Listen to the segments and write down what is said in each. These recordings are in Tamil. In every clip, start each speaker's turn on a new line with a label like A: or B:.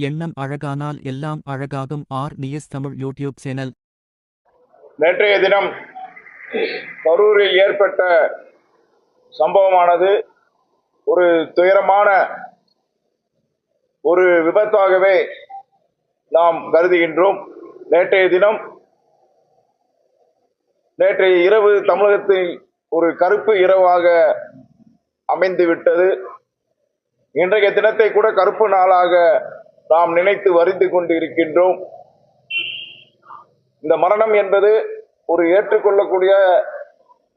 A: எண்ணம் அழகானால் எல்லாம் அழகாகும். R. News Tamil YouTube channel.
B: நேற்றைய தினம் கரூரில் ஏற்பட்ட சம்பவமானது ஒரு துயரமான ஒரு விபத்தாகவே நாம் கருதுகின்றோம். நேற்றைய தினம் நேற்றைய இரவு தமிழகத்தில் ஒரு கருப்பு இரவாக அமைந்து விட்டது இன்றைய தினத்தை கூட கருப்பு நாளாக நாம் நினைத்து வரிந்து கொண்டு இருக்கின்றோம் இந்த மரணம் என்பது ஒரு ஏற்றுக்கொள்ளக்கூடிய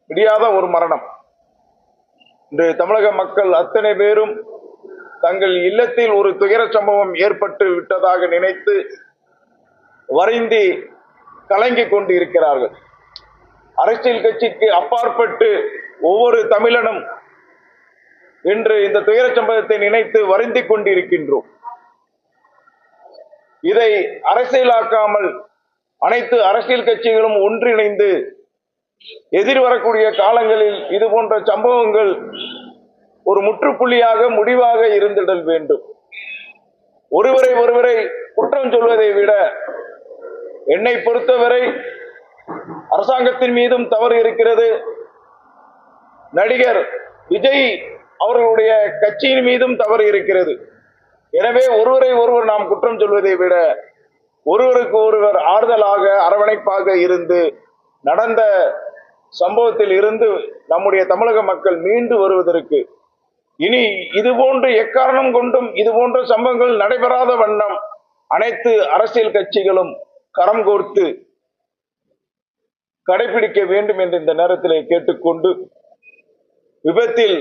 B: முடியாத ஒரு மரணம். இன்று தமிழக மக்கள் அத்தனை பேரும் தங்கள் இல்லத்தில் ஒரு துயர சம்பவம் ஏற்பட்டு விட்டதாக நினைத்து வரைந்தி கலங்கிக் கொண்டு இருக்கிறார்கள் அரசியல் கட்சிக்கு அப்பாற்பட்டு ஒவ்வொரு தமிழனும் இன்று இந்த துயர சம்பவத்தை நினைத்து வருந்திக் கொண்டிருக்கின்றோம். இதை அரசியலாக்காமல் அனைத்து அரசியல் கட்சிகளும் ஒன்றிணைந்து எதிர்வரக்கூடிய காலங்களில் இது போன்ற சம்பவங்கள் ஒரு முற்றுப்புள்ளியாக முடிவாக இருந்திடல் வேண்டும். ஒருவரை ஒருவரை குற்றம் சொல்வதை விட என்னை பொறுத்தவரை அரசாங்கத்தின் மீதும் தவறு இருக்கிறது. நடிகர் விஜய் அவர்களுடைய கட்சியின் மீதும் தவறு இருக்கிறது. எனவே ஒருவரை ஒருவர் நாம் குற்றம் சொல்வதை விட ஒருவருக்கு ஒருவர் ஆறுதலாக அரவணைப்பாக இருந்து நடந்த சம்பவத்தில் இருந்து நம்முடைய தமிழக மக்கள் மீண்டு வருவதற்கு இனி இது போன்று எக்காரணம் கொண்டும் இது போன்ற சம்பவங்கள் நடைபெறாத வண்ணம் அனைத்து அரசியல் கட்சிகளும் கரம் கோர்த்து கடைபிடிக்க வேண்டும் என்று இந்த நேரத்தில் கேட்டுக்கொண்டு விபத்தில்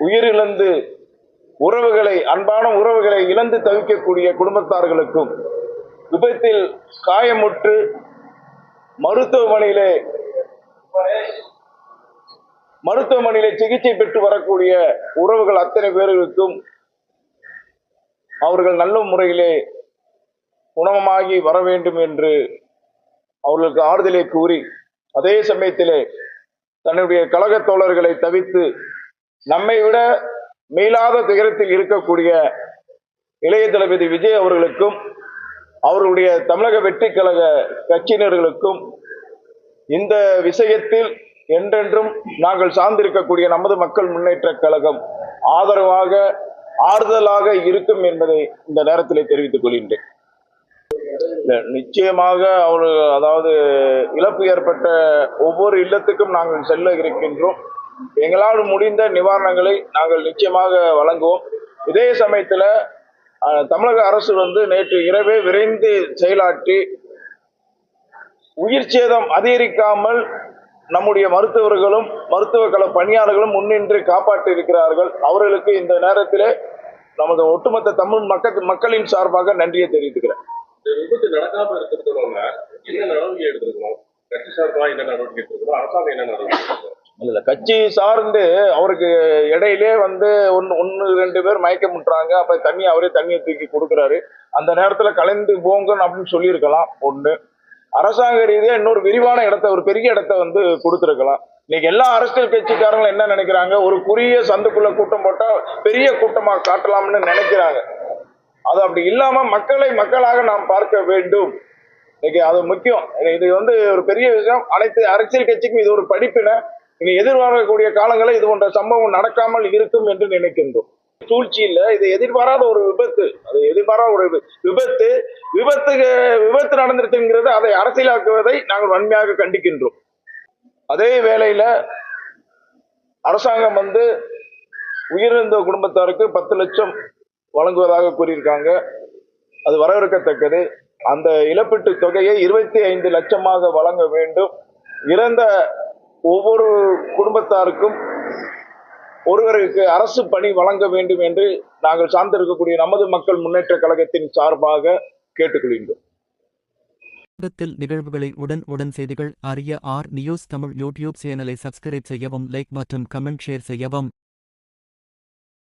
B: உயிரிழந்து உறவுகளை அன்பான உறவுகளை இழந்து தவிக்கக்கூடிய குடும்பத்தார்களுக்கும் விபத்தில் காயமுற்று மருத்துவமனையிலே மருத்துவமனையிலே சிகிச்சை பெற்று வரக்கூடிய உறவுகள் அத்தனை பேர்களுக்கும் அவர்கள் நல்ல முறையிலே குணமாகி வர வேண்டும் என்று அவர்களுக்கு ஆறுதலை கூறி அதே சமயத்திலே தன்னுடைய கழக தோழர்களை தவித்து நம்மை விட மீளாத துயரத்தில் இருக்கக்கூடிய இளைய தளபதி விஜய் அவர்களுக்கும் அவர்களுடைய தமிழக வெற்றி கழக கட்சியினர்களுக்கும் இந்த விஷயத்தில் என்றென்றும் நாங்கள் சார்ந்திருக்கக்கூடிய நமது மக்கள் முன்னேற்ற கழகம் ஆதரவாக ஆறுதலாக இருக்கும் என்பதை இந்த நேரத்தில் தெரிவித்துக் கொள்கின்றேன். நிச்சயமாக அவர்கள் அதாவது இழப்பு ஏற்பட்ட ஒவ்வொரு இல்லத்துக்கும் நாங்கள் செல்ல இருக்கின்றோம். எங்களால் முடிந்த நிவாரணங்களை நாங்கள் நிச்சயமாக வழங்குவோம். இதே சமயத்துல தமிழக அரசு வந்து நேற்று இரவே விரைந்து செயலாற்றி உயிர் சேதம் அதிகரிக்காமல் நம்முடைய மருத்துவர்களும் மருத்துவ கள பணியாளர்களும் முன்னின்று காப்பாற்றி இருக்கிறார்கள். அவர்களுக்கு இந்த நேரத்திலே நமது ஒட்டுமொத்த தமிழ் மக்கள் மக்களின் சார்பாக நன்றியை தெரிவித்துக்கிறேன்.
C: விபத்து நடக்காம இருக்கிறதுனால என்ன நடவடிக்கை எடுத்திருக்கணும்? கட்சி சார்பாக என்ன நடவடிக்கை எடுத்திருக்கணும்? அரசாங்கம் என்ன நடவடிக்கை
B: இல்ல கட்சி சார்ந்து அவருக்கு இடையிலே வந்து ஒன்னு ஒன்னு ரெண்டு பேர் மயக்கம் முட்டுறாங்க அப்ப தண்ணி அவரே தண்ணியை தூக்கி கொடுக்குறாரு. அந்த நேரத்துல கலந்து போங்கன்னு அப்படின்னு சொல்லியிருக்கலாம். ஒண்ணு. அரசாங்க ரீதியா இன்னொரு விரிவான இடத்த ஒரு பெரிய இடத்த வந்து கொடுத்துருக்கலாம். இன்னைக்கு எல்லா அரசியல் கட்சிக்காரங்களும் என்ன நினைக்கிறாங்க? ஒரு குறுகிய சந்துக்குள்ள கூட்டம் போட்டா பெரிய கூட்டமா காட்டலாம்னு நினைக்கிறாங்க. அது அப்படி இல்லாம மக்களை மக்களாக நாம் பார்க்க வேண்டும். இன்னைக்கு அது முக்கியம். இது வந்து ஒரு பெரிய விஷயம். அனைத்து அரசியல் கட்சிக்கும் இது ஒரு படிப்பினை. இனி எதிர்பார்க்கக்கூடிய காலங்களில் இது போன்ற சம்பவம் நடக்காமல் இருக்கும் என்று நினைக்கின்றோம். சூழ்ச்சி இல்ல இது எதிர்பாராத ஒரு விபத்து. அது எதிர்பாராத ஒரு விபத்து. விபத்துக்கு விபத்து நடந்துருச்சுங்கிறது அதை அரசியலாக்குவதை நாங்கள் வன்மையாக கண்டிக்கின்றோம். அதே வேளையில அரசாங்கம் வந்து உயிரிழந்த குடும்பத்தாருக்கு பத்து லட்சம் வழங்குவதாக கூறியிருக்காங்க. அது வரவேற்கத்தக்கது. அந்த இழப்பீட்டு தொகையை இருபத்தி ஐந்து லட்சமாக வழங்க வேண்டும். இறந்த ஒவ்வொரு குடும்பத்தாருக்கும் ஒருவருக்கு அரசு பணி வழங்க வேண்டும் என்று நாங்கள் சார்ந்திருக்கக்கூடிய நமது மக்கள் முன்னேற்ற கழகத்தின் சார்பாக கேட்டுக்கொள்கின்றோம்.
A: நிகழ்வுகளை உடன் உடன் செய்திகள் அறிய ஆர் நியூஸ் தமிழ் யூடியூப் சேனலை சப்ஸ்கிரைப் செய்யவும் லைக் மற்றும் கமெண்ட் ஷேர் செய்யவும்.